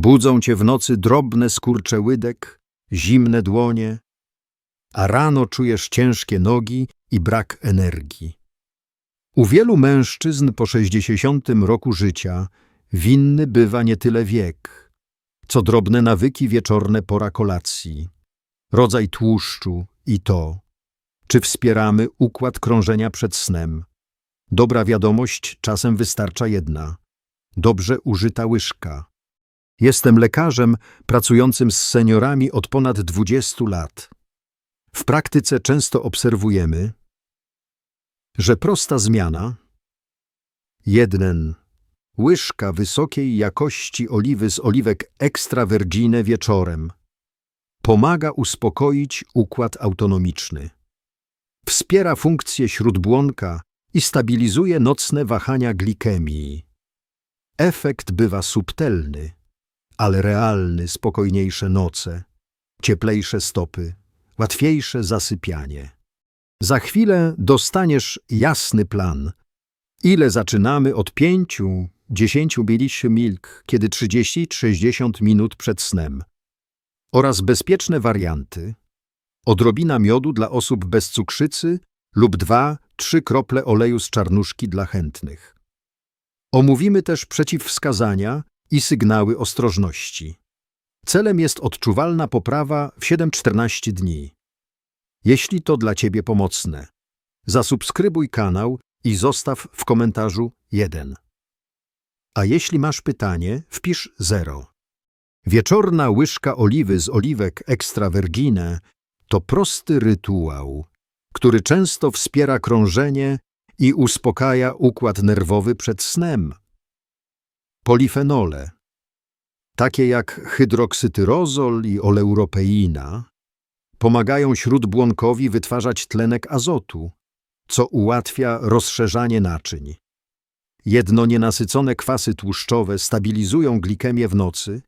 Budzą cię w nocy drobne skurcze łydek, zimne dłonie, a rano czujesz ciężkie nogi i brak energii. U wielu mężczyzn po 60 roku życia winny bywa nie tyle wiek, co drobne nawyki wieczorne pora kolacji, rodzaj tłuszczu i to, czy wspieramy układ krążenia przed snem. Dobra wiadomość czasem wystarcza jedna. Dobrze użyta łyżka. Jestem lekarzem pracującym z seniorami od ponad 20 lat. W praktyce często obserwujemy, że prosta zmiana jeden łyżka wysokiej jakości oliwy z oliwek extra virgine wieczorem pomaga uspokoić układ autonomiczny. Wspiera funkcję śródbłonka i stabilizuje nocne wahania glikemii. Efekt bywa subtelny, ale realny, spokojniejsze noce, cieplejsze stopy, łatwiejsze zasypianie. Za chwilę dostaniesz jasny plan. Ile zaczynamy od pięciu, dziesięciu biliszy milk, kiedy 30-60 minut przed snem. Oraz bezpieczne warianty. Odrobina miodu dla osób bez cukrzycy lub dwa, trzy krople oleju z czarnuszki dla chętnych. Omówimy też przeciwwskazania i sygnały ostrożności. Celem jest odczuwalna poprawa w 7-14 dni. Jeśli to dla Ciebie pomocne, zasubskrybuj kanał i zostaw w komentarzu 1. A jeśli masz pytanie, wpisz 0. Wieczorna łyżka oliwy z oliwek extra to prosty rytuał, który często wspiera krążenie i uspokaja układ nerwowy przed snem. Polifenole, takie jak hydroksytyrozol i oleuropeina, pomagają śródbłonkowi wytwarzać tlenek azotu, co ułatwia rozszerzanie naczyń. Jedno nienasycone kwasy tłuszczowe stabilizują glikemię w nocy,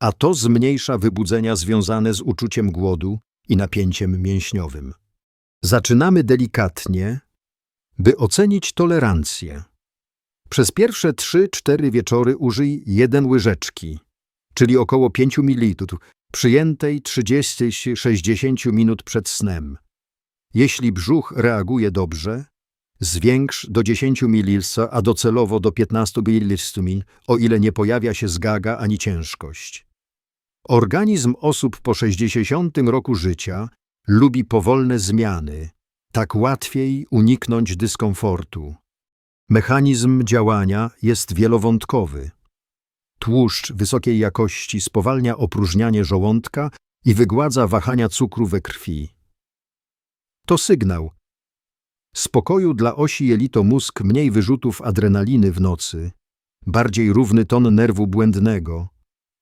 a to zmniejsza wybudzenia związane z uczuciem głodu i napięciem mięśniowym. Zaczynamy delikatnie, by ocenić tolerancję. Przez pierwsze 3-4 wieczory użyj jeden łyżeczki, czyli około 5 ml, przyjętej 30-60 minut przed snem. Jeśli brzuch reaguje dobrze, zwiększ do 10 ml, a docelowo do 15 ml, o ile nie pojawia się zgaga ani ciężkość. Organizm osób po 60 roku życia lubi powolne zmiany, tak łatwiej uniknąć dyskomfortu. Mechanizm działania jest wielowątkowy. Tłuszcz wysokiej jakości spowalnia opróżnianie żołądka i wygładza wahania cukru we krwi. To sygnał. Spokoju dla osi jelito-mózg mniej wyrzutów adrenaliny w nocy, bardziej równy ton nerwu błędnego,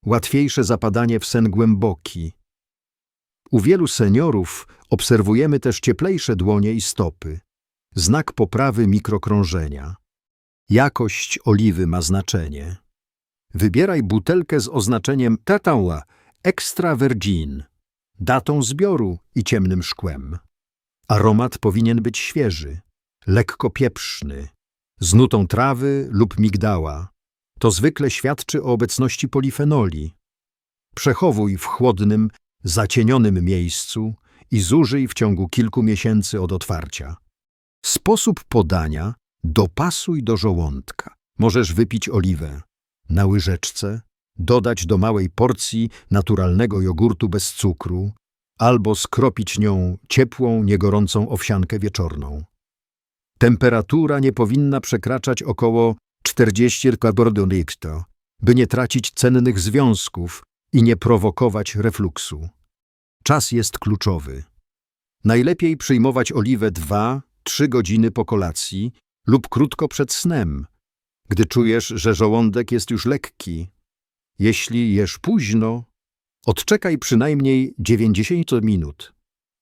łatwiejsze zapadanie w sen głęboki. U wielu seniorów obserwujemy też cieplejsze dłonie i stopy, znak poprawy mikrokrążenia. Jakość oliwy ma znaczenie. Wybieraj butelkę z oznaczeniem Tataua Extra Virgin, datą zbioru i ciemnym szkłem. Aromat powinien być świeży, lekko pieprzny, z nutą trawy lub migdała. To zwykle świadczy o obecności polifenoli. Przechowuj w chłodnym, zacienionym miejscu i zużyj w ciągu kilku miesięcy od otwarcia. Sposób podania dopasuj do żołądka. Możesz wypić oliwę na łyżeczce, dodać do małej porcji naturalnego jogurtu bez cukru albo skropić nią ciepłą, niegorącą owsiankę wieczorną. Temperatura nie powinna przekraczać około 40 carbordonicto, by nie tracić cennych związków i nie prowokować refluksu. Czas jest kluczowy. Najlepiej przyjmować oliwę 2-3 godziny po kolacji lub krótko przed snem, gdy czujesz, że żołądek jest już lekki. Jeśli jesz późno, odczekaj przynajmniej 90 minut.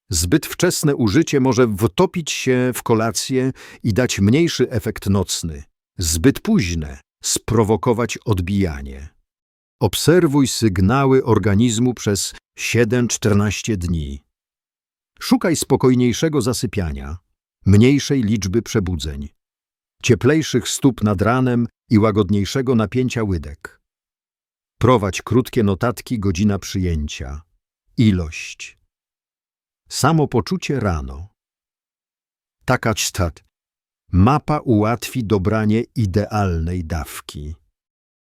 Zbyt wczesne użycie może wtopić się w kolację i dać mniejszy efekt nocny. Zbyt późne sprowokować odbijanie. Obserwuj sygnały organizmu przez 7-14 dni. Szukaj spokojniejszego zasypiania, mniejszej liczby przebudzeń cieplejszych stóp nad ranem i łagodniejszego napięcia łydek. Prowadź krótkie notatki, godzina przyjęcia. Ilość. Samopoczucie rano. Taka stat. Mapa ułatwi dobranie idealnej dawki.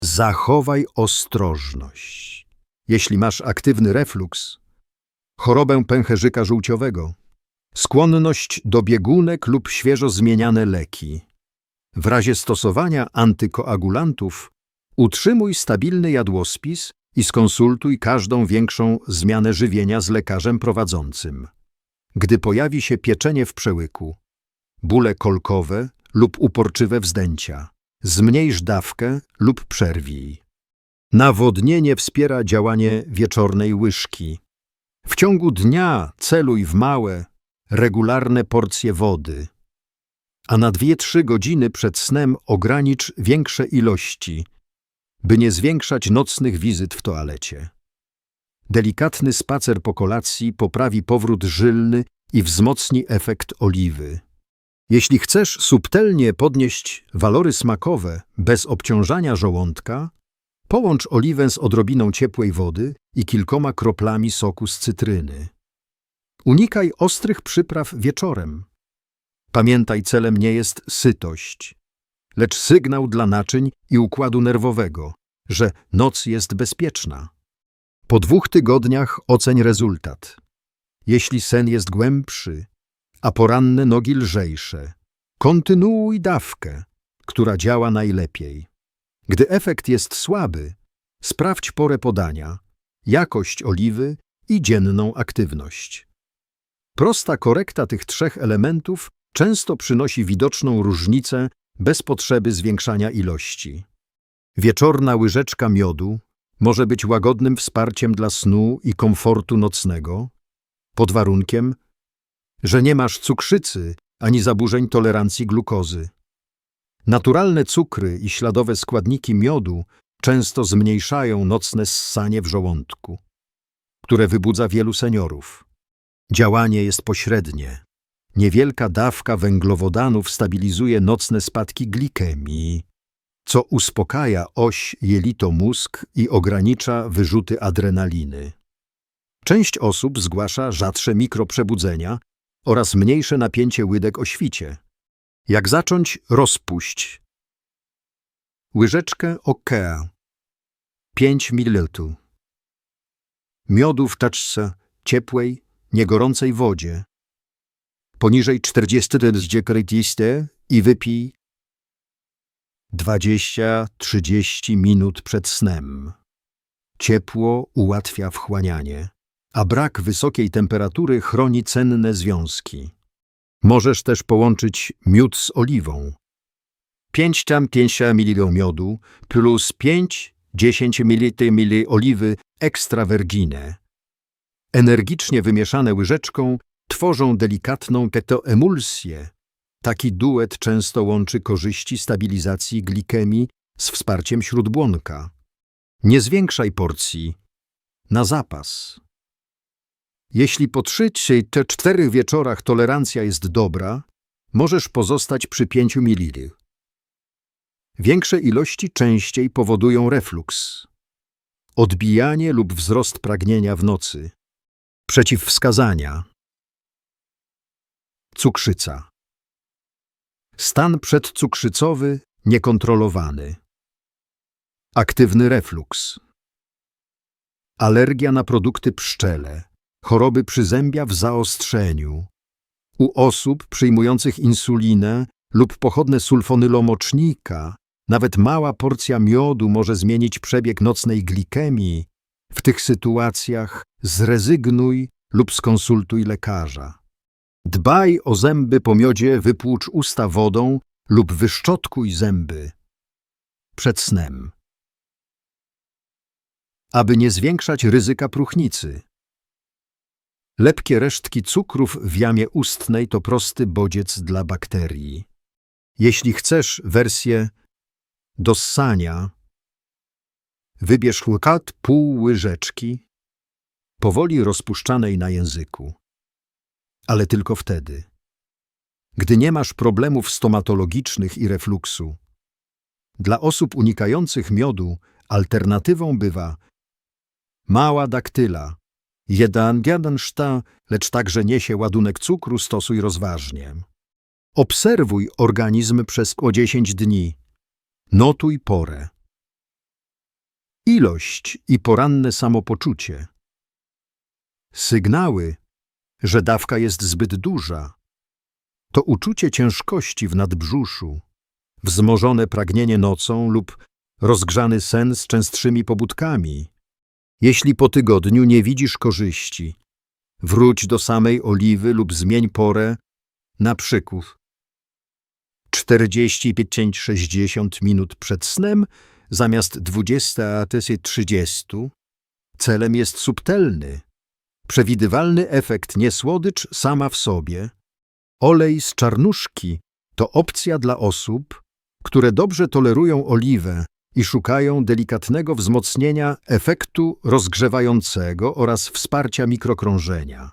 Zachowaj ostrożność. Jeśli masz aktywny refluks, chorobę pęcherzyka żółciowego, skłonność do biegunek lub świeżo zmieniane leki. W razie stosowania antykoagulantów utrzymuj stabilny jadłospis i skonsultuj każdą większą zmianę żywienia z lekarzem prowadzącym. Gdy pojawi się pieczenie w przełyku, bóle kolkowe lub uporczywe wzdęcia, zmniejsz dawkę lub przerwij. Nawodnienie wspiera działanie wieczornej łyżki. W ciągu dnia celuj w małe, regularne porcje wody, a na 2-3 godziny przed snem ogranicz większe ilości, by nie zwiększać nocnych wizyt w toalecie. Delikatny spacer po kolacji poprawi powrót żylny i wzmocni efekt oliwy. Jeśli chcesz subtelnie podnieść walory smakowe bez obciążania żołądka, połącz oliwę z odrobiną ciepłej wody i kilkoma kroplami soku z cytryny. Unikaj ostrych przypraw wieczorem. Pamiętaj, celem nie jest sytość, lecz sygnał dla naczyń i układu nerwowego, że noc jest bezpieczna. Po dwóch tygodniach oceń rezultat. Jeśli sen jest głębszy, a poranne nogi lżejsze, kontynuuj dawkę, która działa najlepiej. Gdy efekt jest słaby, sprawdź porę podania, jakość oliwy i dzienną aktywność. Prosta korekta tych trzech elementów często przynosi widoczną różnicę bez potrzeby zwiększania ilości. Wieczorna łyżeczka miodu może być łagodnym wsparciem dla snu i komfortu nocnego, pod warunkiem, że nie masz cukrzycy ani zaburzeń tolerancji glukozy. Naturalne cukry i śladowe składniki miodu często zmniejszają nocne ssanie w żołądku, które wybudza wielu seniorów. Działanie jest pośrednie. Niewielka dawka węglowodanów stabilizuje nocne spadki glikemii, co uspokaja oś jelito-mózg i ogranicza wyrzuty adrenaliny. Część osób zgłasza rzadsze mikroprzebudzenia oraz mniejsze napięcie łydek o świcie. Jak zacząć? Rozpuść. Łyżeczkę Okea. 5 ml. Miodu w taczce ciepłej, niegorącej wodzie. Poniżej 40 degrady i wypij 20-30 minut przed snem. Ciepło ułatwia wchłanianie, a brak wysokiej temperatury chroni cenne związki. Możesz też połączyć miód z oliwą. 5 tam 5 ml miodu plus 5-10 ml oliwy extra vergine. Energicznie wymieszane łyżeczką tworzą delikatną ketoemulsję. Taki duet często łączy korzyści stabilizacji glikemii z wsparciem śródbłonka. Nie zwiększaj porcji. Na zapas. Jeśli po trzy czy te czterech wieczorach tolerancja jest dobra, możesz pozostać przy 5 ml. Większe ilości częściej powodują refluks, odbijanie lub wzrost pragnienia w nocy. Przeciwwskazania. Cukrzyca. Stan przedcukrzycowy niekontrolowany. Aktywny refluks. Alergia na produkty pszczele. Choroby przyzębia w zaostrzeniu. U osób przyjmujących insulinę lub pochodne sulfonylomocznika nawet mała porcja miodu może zmienić przebieg nocnej glikemii. W tych sytuacjach zrezygnuj lub skonsultuj lekarza. Dbaj o zęby po miodzie, wypłucz usta wodą lub wyszczotkuj zęby przed snem. Aby nie zwiększać ryzyka próchnicy. Lepkie resztki cukrów w jamie ustnej to prosty bodziec dla bakterii. Jeśli chcesz wersję do ssania, wybierz łykat pół łyżeczki, powoli rozpuszczanej na języku. Ale tylko wtedy. Gdy nie masz problemów stomatologicznych i refluksu. Dla osób unikających miodu Alternatywą bywa mała daktyla, jeden szta, lecz także niesie ładunek cukru, stosuj rozważnie. Obserwuj organizm przez o 10 dni. Notuj porę. Ilość i poranne samopoczucie. Sygnały, że dawka jest zbyt duża. To uczucie ciężkości w nadbrzuszu, wzmożone pragnienie nocą lub rozgrzany sen z częstszymi pobudkami. Jeśli po tygodniu nie widzisz korzyści, wróć do samej oliwy lub zmień porę na przykład 45-60 minut przed snem zamiast 20 a 30. Celem jest subtelny, przewidywalny efekt, nie słodycz sama w sobie. Olej z czarnuszki to opcja dla osób, które dobrze tolerują oliwę i szukają delikatnego wzmocnienia efektu rozgrzewającego oraz wsparcia mikrokrążenia.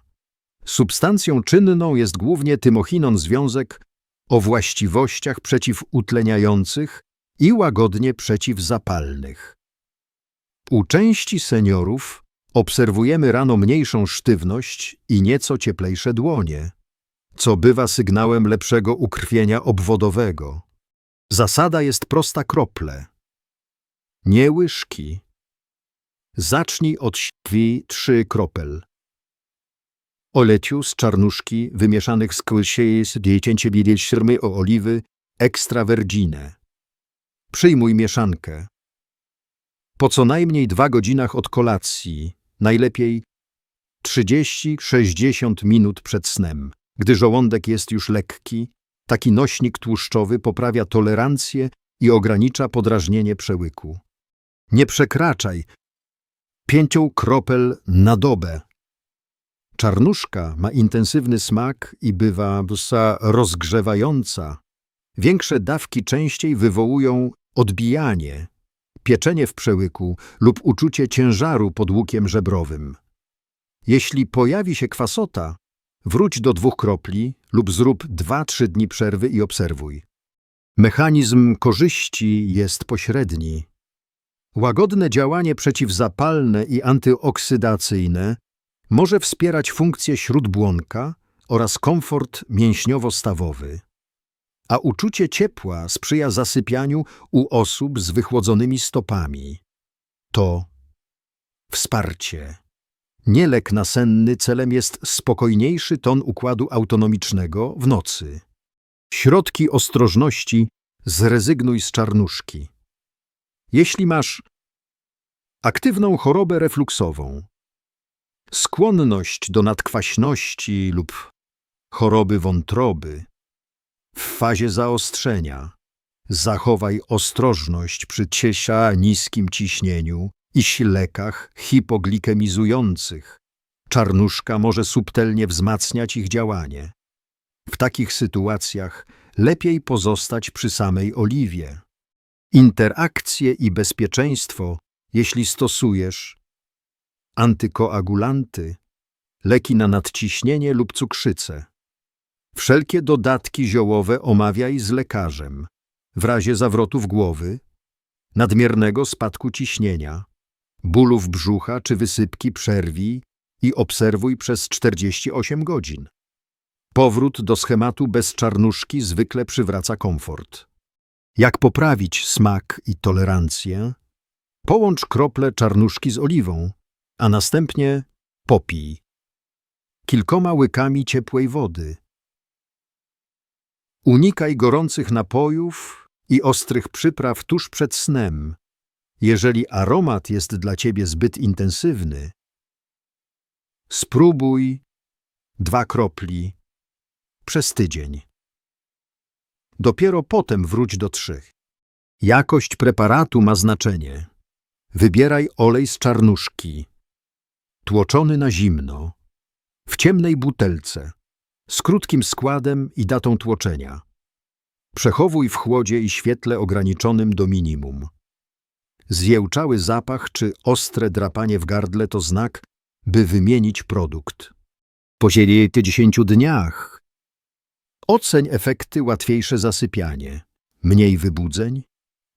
Substancją czynną jest głównie tymochinon związek o właściwościach przeciwutleniających i łagodnie przeciwzapalnych. U części seniorów obserwujemy rano mniejszą sztywność i nieco cieplejsze dłonie, co bywa sygnałem lepszego ukrwienia obwodowego. Zasada jest prosta krople. Nie łyżki. Zacznij od świ trzy kropel. Oleciu z czarnuszki wymieszanych z kłysiej z 10 ml o oliwy extra. Przyjmuj mieszankę. Po co najmniej dwa godzinach od kolacji, najlepiej 30-60 minut przed snem. Gdy żołądek jest już lekki, taki nośnik tłuszczowy poprawia tolerancję i ogranicza podrażnienie przełyku. Nie przekraczaj pięciu kropel na dobę. Czarnuszka ma intensywny smak i bywa rozgrzewająca. Większe dawki częściej wywołują odbijanie, pieczenie w przełyku lub uczucie ciężaru pod łukiem żebrowym. Jeśli pojawi się kwasota, wróć do dwóch kropli lub zrób 2-3 dni przerwy i obserwuj. Mechanizm korzyści jest pośredni. Łagodne działanie przeciwzapalne i antyoksydacyjne może wspierać funkcję śródbłonka oraz komfort mięśniowo-stawowy. A uczucie ciepła sprzyja zasypianiu u osób z wychłodzonymi stopami. To wsparcie. Nie lek nasenny celem jest spokojniejszy ton układu autonomicznego w nocy. Środki ostrożności zrezygnuj z czarnuszki. Jeśli masz aktywną chorobę refluksową, skłonność do nadkwaśności lub choroby wątroby, w fazie zaostrzenia zachowaj ostrożność przy ciesia niskim ciśnieniu i lekach hipoglikemizujących. Czarnuszka może subtelnie wzmacniać ich działanie. W takich sytuacjach lepiej pozostać przy samej oliwie. Interakcje i bezpieczeństwo, jeśli stosujesz antykoagulanty, leki na nadciśnienie lub cukrzycę. Wszelkie dodatki ziołowe omawiaj z lekarzem w razie zawrotów głowy, nadmiernego spadku ciśnienia, bólów brzucha czy wysypki przerwij i obserwuj przez 48 godzin. Powrót do schematu bez czarnuszki zwykle przywraca komfort. Jak poprawić smak i tolerancję? Połącz krople czarnuszki z oliwą, a następnie popij. Kilkoma łykami ciepłej wody. Unikaj gorących napojów i ostrych przypraw tuż przed snem, jeżeli aromat jest dla ciebie zbyt intensywny. Spróbuj dwa kropli przez tydzień. Dopiero potem wróć do trzech. Jakość preparatu ma znaczenie. Wybieraj olej z czarnuszki, tłoczony na zimno, w ciemnej butelce, z krótkim składem i datą tłoczenia. Przechowuj w chłodzie i świetle ograniczonym do minimum. Zjełczały zapach czy ostre drapanie w gardle to znak, by wymienić produkt. Po 10 dniach oceń efekty łatwiejsze zasypianie, mniej wybudzeń,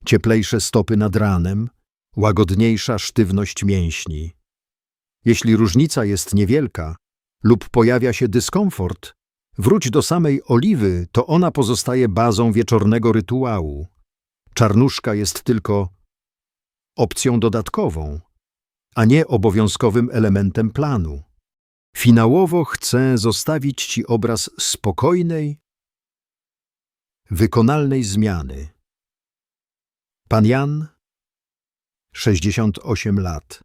cieplejsze stopy nad ranem, łagodniejsza sztywność mięśni. Jeśli różnica jest niewielka lub pojawia się dyskomfort, wróć do samej oliwy, to ona pozostaje bazą wieczornego rytuału. Czarnuszka jest tylko opcją dodatkową, a nie obowiązkowym elementem planu. Finałowo chcę zostawić Ci obraz spokojnej, wykonalnej zmiany. Pan Jan, 68 lat.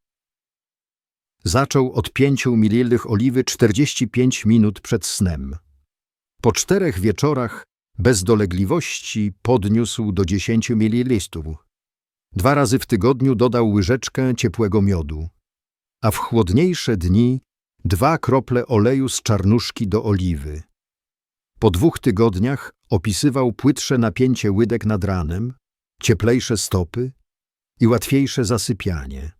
Zaczął od 5 ml oliwy 45 minut przed snem. Po czterech wieczorach bez dolegliwości podniósł do 10 ml. Dwa razy w tygodniu dodał łyżeczkę ciepłego miodu, a w chłodniejsze dni dwa krople oleju z czarnuszki do oliwy. Po dwóch tygodniach opisywał płytsze napięcie łydek nad ranem, cieplejsze stopy i łatwiejsze zasypianie.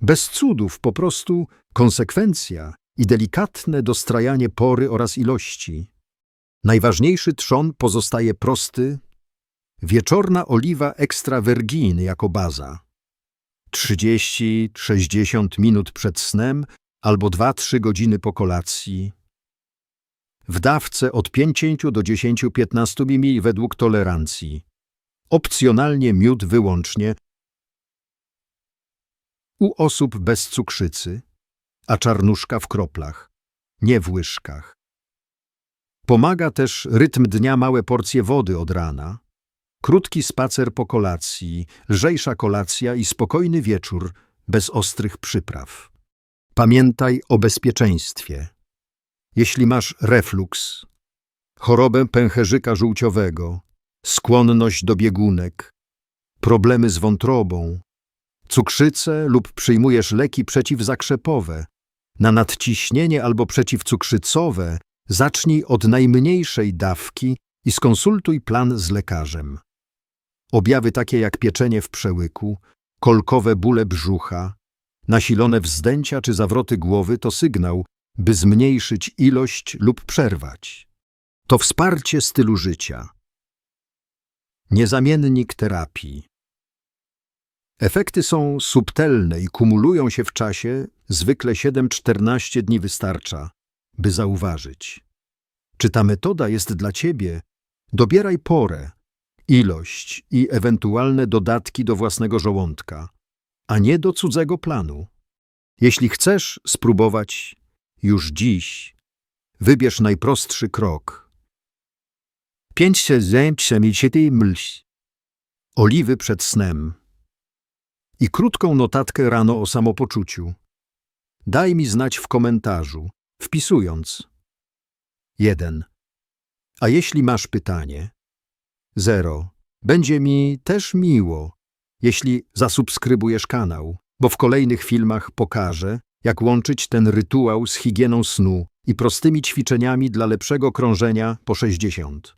Bez cudów, po prostu konsekwencja i delikatne dostrajanie pory oraz ilości. Najważniejszy trzon pozostaje prosty, wieczorna oliwa extra virgin jako baza. 30-60 minut przed snem albo 2-3 godziny po kolacji. W dawce od 50 do 10-15 ml według tolerancji. Opcjonalnie miód wyłącznie u osób bez cukrzycy, a czarnuszka w kroplach, nie w łyżkach. Pomaga też rytm dnia małe porcje wody od rana, krótki spacer po kolacji, lżejsza kolacja i spokojny wieczór bez ostrych przypraw. Pamiętaj o bezpieczeństwie. Jeśli masz refluks, chorobę pęcherzyka żółciowego, skłonność do biegunek, problemy z wątrobą, cukrzycę lub przyjmujesz leki przeciwzakrzepowe, na nadciśnienie albo przeciwcukrzycowe zacznij od najmniejszej dawki i skonsultuj plan z lekarzem. Objawy takie jak pieczenie w przełyku, kolkowe bóle brzucha, nasilone wzdęcia czy zawroty głowy to sygnał, by zmniejszyć ilość lub przerwać. To wsparcie stylu życia. Niezamiennik terapii. Efekty są subtelne i kumulują się w czasie, zwykle 7-14 dni wystarcza, by zauważyć. Czy ta metoda jest dla Ciebie? Dobieraj porę, ilość i ewentualne dodatki do własnego żołądka, a nie do cudzego planu. Jeśli chcesz spróbować już dziś, wybierz najprostszy krok. 5 myśl. Oliwy przed snem. I krótką notatkę rano o samopoczuciu. Daj mi znać w komentarzu, wpisując 1. A jeśli masz pytanie? 0. Będzie mi też miło, jeśli zasubskrybujesz kanał, bo w kolejnych filmach pokażę, jak łączyć ten rytuał z higieną snu i prostymi ćwiczeniami dla lepszego krążenia po 60.